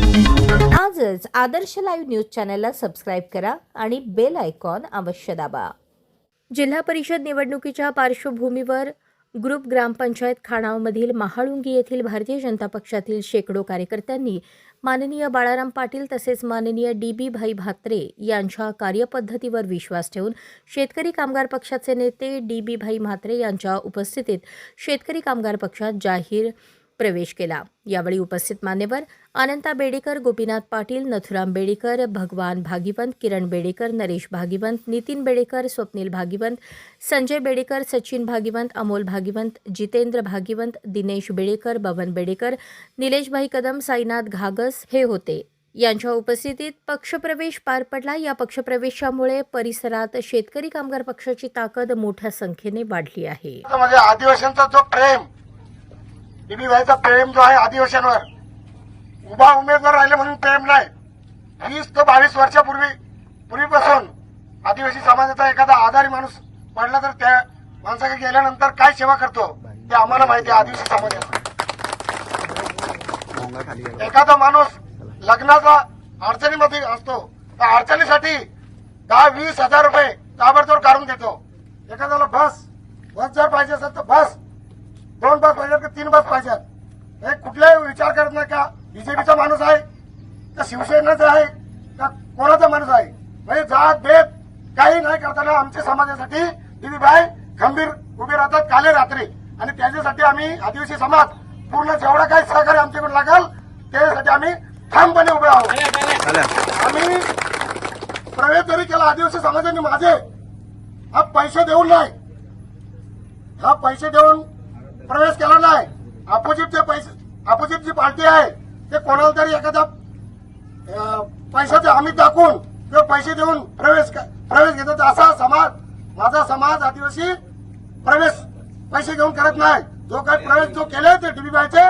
आजच Aadarsh live news चॅनलला subscribe करा आणि बेल आयकॉन अवश्य दाबा. जिल्हा परिषद निवडणुकीच्या पार्श्वभूमीवर ग्रुप ग्रामपंचायत खाणावमधील महाळुंगी येथील भारतीय जनता पक्षातील शेकडो कार्यकर्त्यांनी माननीय बाळाराम पाटील तसेच माननीय डी बी भाई भात्रे यांच्या कार्यपद्धतीवर विश्वास ठेवून शेतकरी कामगार पक्षाचे नेते डी बी भाई म्हात्रे यांच्या उपस्थितीत शेतकरी कामगार पक्षात जाहीर प्रवेश केला. यावेळी उपस्थित मान्यवर अनंता बेडेकर गोपीनाथ पाटील नथुराम बेडेकर भगवान भागीवंत किरण बेडेकर नरेश भागीवंत नितीन बेडेकर स्वप्नील भागीवंत संजय बेडेकर सचिन भागीवंत अमोल भागीवंत जितेंद्र भागीवंत दिनेश बेडेकर बबन बेडेकर निलेशभाई कदम साईनाथ घागस हे होते. यांच्या उपस्थितीत पक्षप्रवेश पार पडला. या पक्षप्रवेशामुळे परिसरात शेतकरी कामगार पक्षाची ताकद मोठ्या संख्येने वाढली आहे. म्हणजे आदिवासींचा जो प्रेम बीबी प्रेम जो आहे आदिवासींवर. उभा उमेदवार राहिले म्हणून प्रेम नाही. वीस ते बावीस वर्षापूर्वी पूर्वीपासून आदिवासी समाजाचा एखादा आधारी माणूस पडला तर त्या माणसाकडे गेल्यानंतर काय सेवा करतो ते आम्हाला माहिती आहे आदिवासी समाजात. एखादा माणूस लग्नाचा अडचणीमध्ये असतो त्या अडचणीसाठी दहा वीस हजार रुपये ताबडतोब काढून देतो. एखाद्याला बस बस जर पाहिजे असेल तर बस. दोन बस पाहिजे तर तीन बस पाहिजेत? हे कुठलाही विचार करत नाही का बीजेपीचा माणूस आहे का शिवसेनेचा आहे का कोणाचा माणूस आहे? म्हणजे जात भेद काही नाही करताना आमच्या समाजासाठी दिलीबाई खंबीर उभे राहतात काले रात्री. आणि त्याच्यासाठी आम्ही आदिवासी समाज पूर्ण जेवढा काही सहकार्य आमच्याकडे लागेल त्यासाठी आम्ही ठामपणे उभे आहोत. आम्ही प्रवेश जरी केला आदिवासी समाजाने माझे हा पैसे देऊन नाही. हा पैसे देऊन प्रवेश केला नाही. अपोजिट जे पैसे अपोजिट जी पार्टी आहे ते कोणाला तरी एखादा पैशाचे हमी दाखवून किंवा पैसे देऊन प्रवेश प्रवेश घेतात. असा समाज माझा समाज आदिवासी प्रवेश पैसे घेऊन करत नाही. जो काही प्रवेश जो केले ते डीबीबाईचे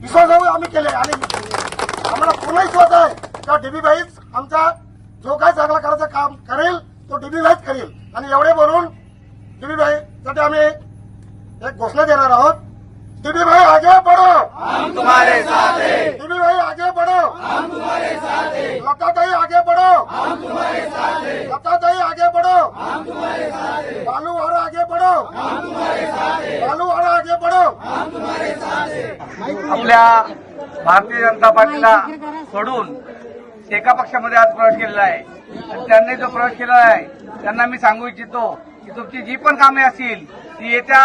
विश्वासावर आम्ही केले आणि आम्हाला पूर्ण विश्वास आहे का डीबीबाईच आमचा जो काही चांगला करायचं काम करेल तो डीबीबाईच करेल आणि एवढे बोलून डीबीबाई साठी आम्ही एक घोषणा देणार आहोत दीदी भाई आगे बढ़ो। हम तुम्हारे साथ हैं। दीदी भाई आगे बढ़ो। हम तुम्हारे साथ हैं। लता ताई आगे बढ़ो। हम तुम्हारे साथ हैं। लता ताई आगे बढ़ो। हम तुम्हारे साथ हैं। बालू वाला आगे बढ़ो। हम तुम्हारे साथ हैं। बालू वाला आगे बढ़ो। आपल्या भारतीय जनता पार्टीला सोडून एका पक्षामध्ये आज प्रवेश केलेला आहे. आणि त्यांनी जो प्रवेश केलेला आहे त्यांना मी सांगू इच्छितो की तुमची जी पण कामे असतील ती येत्या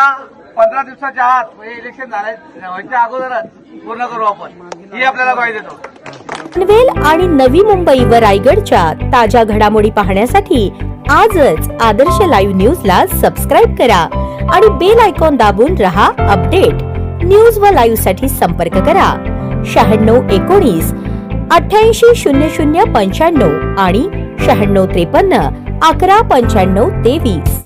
पंधरा दिवसाच्या आत म्हणजे इलेक्शन झाल्या. व्हायच्या अगोदरच पूर्ण करू आपण. ही आपल्याला पाहिजे पनवेल आणि नवी मुंबई व रायगडच्या ताज्या घडामोडी पाहण्यासाठी आजच आदर्श लाईव्ह न्यूजला सबस्क्राईब करा आणि बेल आयकॉन दाबून रहा अपडेट. न्यूज व लाईव्हसाठी संपर्क करा. शहाण्णव एकोणीस अठ्याऐंशी शून्य शून्य पंच्याण्णव आणि शहाण्णव त्रेपन्न अकरा पंच्याण्णव तेवीस.